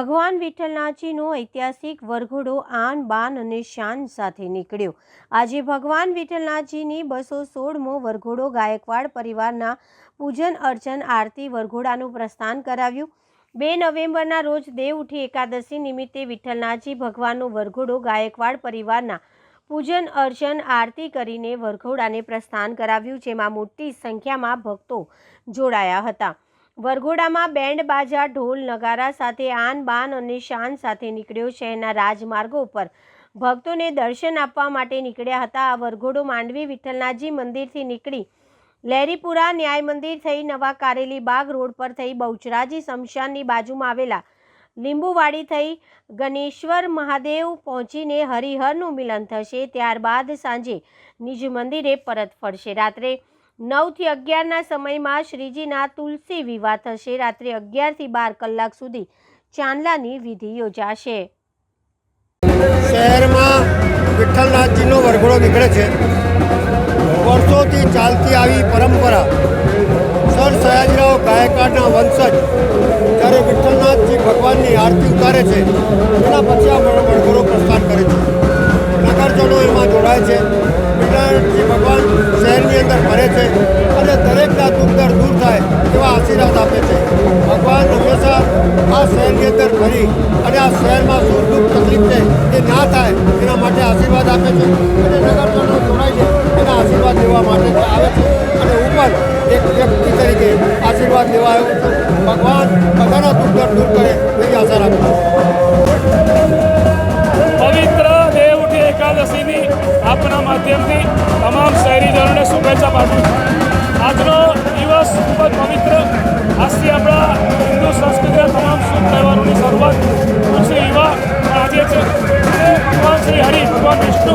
ભગવાન વિઠ્ઠલનાથજીનો ઐતિહાસિક વરઘોડો આન, બાન અને શાન સાથે નીકળ્યો. આજે ભગવાન વિઠ્ઠલનાથજીની બસો સોળમો વરઘોડો ગાયકવાડ પરિવારના પૂજન અર્ચન આરતી વરઘોડાનું પ્રસ્થાન કરાવ્યું. બે નવેમ્બરના રોજ દેવઉઠી એકાદશી નિમિત્તે વિઠ્ઠલનાથજી ભગવાનનો વરઘોડો ગાયકવાડ પરિવારના પૂજન અર્ચન આરતી કરીને વરઘોડાને પ્રસ્થાન કરાવ્યું, જેમાં મોટી સંખ્યામાં ભક્તો જોડાયા હતા. વરઘોડામાં બેન્ડ બાજા, ઢોલ, નગારા સાથે આન બાન અને શાન સાથે નીકળ્યો શહેરના રાજમાર્ગો પર ભક્તોને દર્શન આપવા માટે નીકળ્યા હતા. આ વરઘોડો માંડવી વિઠ્ઠલનાથજી મંદિરથી નીકળી લહેરીપુરા ન્યાય મંદિર થઈ નવા કારેલી બાગ રોડ પર થઈ બહુચરાજી શમશાનની બાજુમાં આવેલા લીંબુવાડી થઈ ગણેશ્વર મહાદેવ પહોંચીને હરિહરનું મિલન થશે. ત્યારબાદ સાંજે નિજ મંદિરે પરત ફરશે. રાત્રે નવથી અગિયારના સમયમાં શ્રીજીના તુલસી વિવાહ થશે. રાત્રે અગિયારથી બાર કલાક સુધી ચાંદલાની વિધિ યોજાશે. શહેરમાં વિઠ્ઠલનાથજીનો વરઘોડો નીકળે છે. વર્ષોથી ચાલતી આવી પરંપરા સર સયાજીરાવ ગાયકવાડના વંશજ જ્યારે વિઠ્ઠલનાથજી ભગવાનની આરતી ઉતારે છે, એના પછી આ વરઘોડો પ્રસ્થાન કરે છે. નગરજનો એમાં જોડાય છે. વિઠ્ઠલનાથજી ભગવાન અંદર ભરે છે અને દરેકના દુઃખ દર દૂર થાય એવા આશીર્વાદ આપે છે. ભગવાન હંમેશા આ શહેરની અંદર ભરી અને આ શહેરમાં શું દુઃખ તકલીફ છે એ ના થાય એના માટે આશીર્વાદ આપે છે. અને નગરજનો જોડાય છે એના આશીર્વાદ લેવા માટે આવે છે. અને હું એક વ્યક્તિ તરીકે આશીર્વાદ લેવા આવ્યો છું. ભગવાન બધાના દુઃખ દર દૂર કરે એવી આશા રાખું છું. પવિત્ર દેવઉઠી એકાદશીની આપના માધ્યમથી શુભેચ્છા આજનો દિવસ ખૂબ જ પવિત્ર. આજથી આપણા હિન્દુ સંસ્કૃતિના તમામ શુભ તહેવારોની શરૂઆત તુલસી યુવા આજે છે. ભગવાન શ્રી હરિ, ભગવાન વિષ્ણુ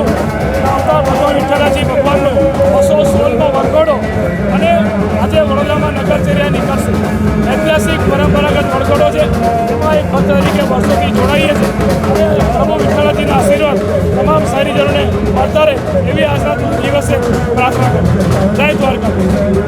આવતા ભગવાન વિઠ્ઠલાજી ભગવાનનો બસો સોળમો વરઘોડો અને આજે વડોદરામાં નગરચર્યા નીકળશે. ઐતિહાસિક પરંપરાગત વરઘોડો છે. એમાં એક ભક્ત તરીકે વર્ષોથી જોડાઈએ છીએ. અને પ્રભુ આશીર્વાદ તમામ શહેરીજનોને મળતા રહે એવી આજના દિવસે પ્રાર્થના કરું જય દ્વારકા પર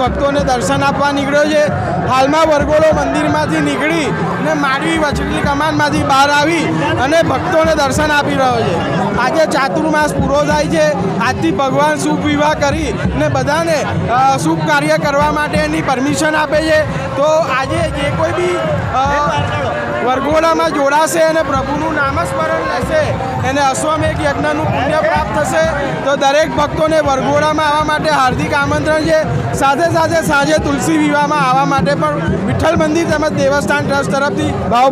ભક્તોને દર્શન આપવા નીકળ્યો છે. હાલમાં વરઘોડો મંદિરમાંથી નીકળી ને માંડવી વચલી કમાનમાંથી બહાર આવી અને ભક્તોને દર્શન આપી રહ્યો છે. આજે ચાતુર્માસ પૂરો થાય છે. આજથી ભગવાન શુભ વિવાહ કરી ને બધાને શુભ કાર્ય કરવા માટેની પરમિશન આપે છે. તો આજે જે કોઈ બી વરઘોડામાં જોડાશે અને પ્રભુનું નામસ્મરણ લેશે, એને અશ્વમેઘ યજ્ઞનું પુણ્ય પ્રાપ્ત થશે, તો દરેક ભક્તોને વરઘોડામાં આવવા માટે હાર્દિક આમંત્રણ છે. સાથે સાથે સાંજે તુલસી વિવાહમાં આવવા માટે પણ વિઠ્ઠલ મંદિર તેમજ દેવસ્થાન ટ્રસ્ટ તરફથી ભાવ